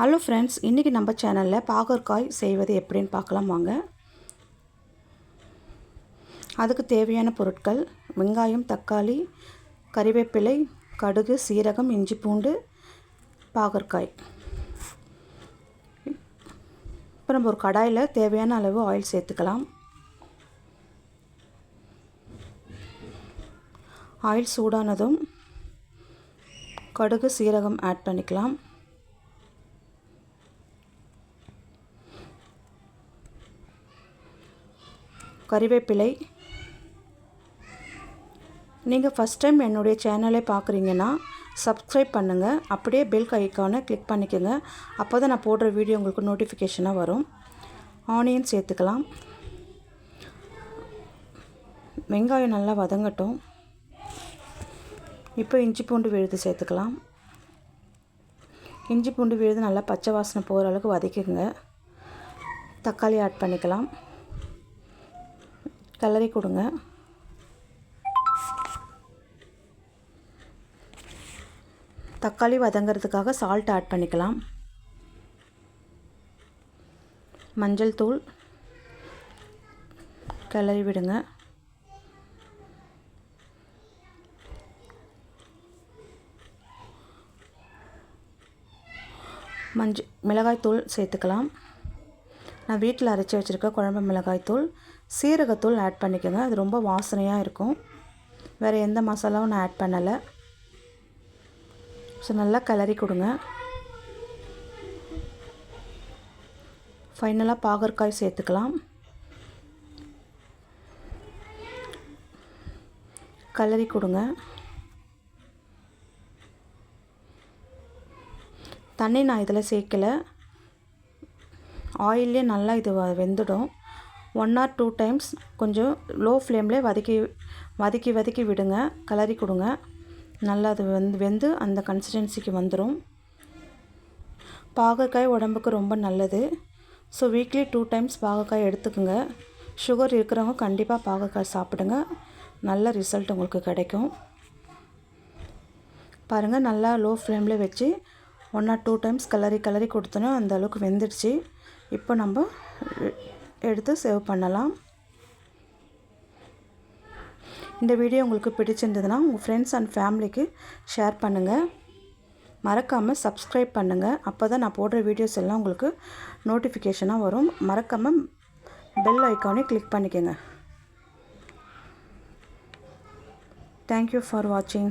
Hello friends இன்றைக்கி நம்ம சேனலில் பாகற்காய் செய்வது எப்படின்னு பார்க்கலாம் வாங்க. அதுக்கு தேவையான பொருட்கள் வெங்காயம் தக்காளி கறிவேப்பிலை கடுகு சீரகம் இஞ்சி பூண்டு பாகற்காய். இப்போ நம்ம ஒரு கடாயில் தேவையான அளவு ஆயில் சேர்த்துக்கலாம். ஆயில் சூடானதும் கடுகு சீரகம் ஆட் பண்ணிக்கலாம். கறிவேப்பிலை. நீங்கள் ஃபஸ்ட் டைம் என்னுடைய சேனலை பார்க்குறீங்கன்னா சப்ஸ்கிரைப் பண்ணுங்கள் அப்படியே பெல் ஐக்கானை கிளிக் பண்ணிக்கோங்க. அப்போ தான் நான் போடுற வீடியோ உங்களுக்கு நோட்டிஃபிகேஷனாக வரும். ஆனியன் சேர்த்துக்கலாம். வெங்காயம் நல்லா வதங்கட்டும். இப்போ இஞ்சி பூண்டு விழுது சேர்த்துக்கலாம். இஞ்சி பூண்டு விழுது நல்லா பச்சை வாசனை போகிற அளவுக்கு வதக்கிங்க தக்காளி ஆட் பண்ணிக்கலாம். கிளறி கொடுங்க. தக்காளி வதங்கிறதுக்காக சால்ட் ஆட் பண்ணிக்கலாம். மஞ்சள் தூள் கிளறி விடுங்க. மஞ்சள் மிளகாய்த்தூள் சேர்த்துக்கலாம். நான் வீட்டில் அரைச்சி வச்சுருக்க குழம்பு மிளகாய்த்தூள் சீரகத்தூள் ஆட் பண்ணிக்கோங்க. அது ரொம்ப வாசனையாக இருக்கும். வேறு எந்த மசாலாவும் நான் ஆட் பண்ணலை. ஸோ நல்லா கிளறி கொடுங்க. ஃபைனலாக பாகற்காய் சேர்த்துக்கலாம். கலரி கொடுங்க. தண்ணி நான் இதில் சேர்க்கலை. ஆயிலே நல்லா இது வெந்துடும். ஒன் ஆர் டூ டைம்ஸ் கொஞ்சம் லோ ஃப்ளேம்லேயே வதக்கி வதக்கி வதக்கி விடுங்க. கலரி கொடுங்க. நல்லா அது வந்து வெந்து அந்த கன்சிஸ்டன்சிக்கு வந்துடும் பாகக்காய் உடம்புக்கு ரொம்ப நல்லது. ஸோ வீக்லி டூ டைம்ஸ் பாகக்காய் எடுத்துக்கோங்க. சுகர் இருக்கிறவங்க கண்டிப்பாக பாகற்காய் சாப்பிடுங்க. நல்ல ரிசல்ட் உங்களுக்கு கிடைக்கும். பாருங்கள் நல்லா லோ ஃப்ளேமில் வச்சு ஒன் ஆர் டூ டைம்ஸ் கலரி கலரி கொடுத்தோன்னா அந்த அளவுக்கு வெந்துடுச்சு. இப்போ நம்ம எடுத்து சேவ் பண்ணலாம். இந்த வீடியோ உங்களுக்கு பிடிச்சிருந்ததுன்னா உங்கள் ஃப்ரெண்ட்ஸ் அண்ட் ஃபேமிலிக்கு ஷேர் பண்ணுங்கள் மறக்காமல் சப்ஸ்கிரைப் பண்ணுங்கள் அப்போ தான் நான் போடுற வீடியோஸ் எல்லாம் உங்களுக்கு நோட்டிஃபிகேஷனாக வரும். மறக்காமல் பெல் ஐக்கானே கிளிக் பண்ணிக்கோங்க. தேங்க்யூ ஃபார் வாட்சிங்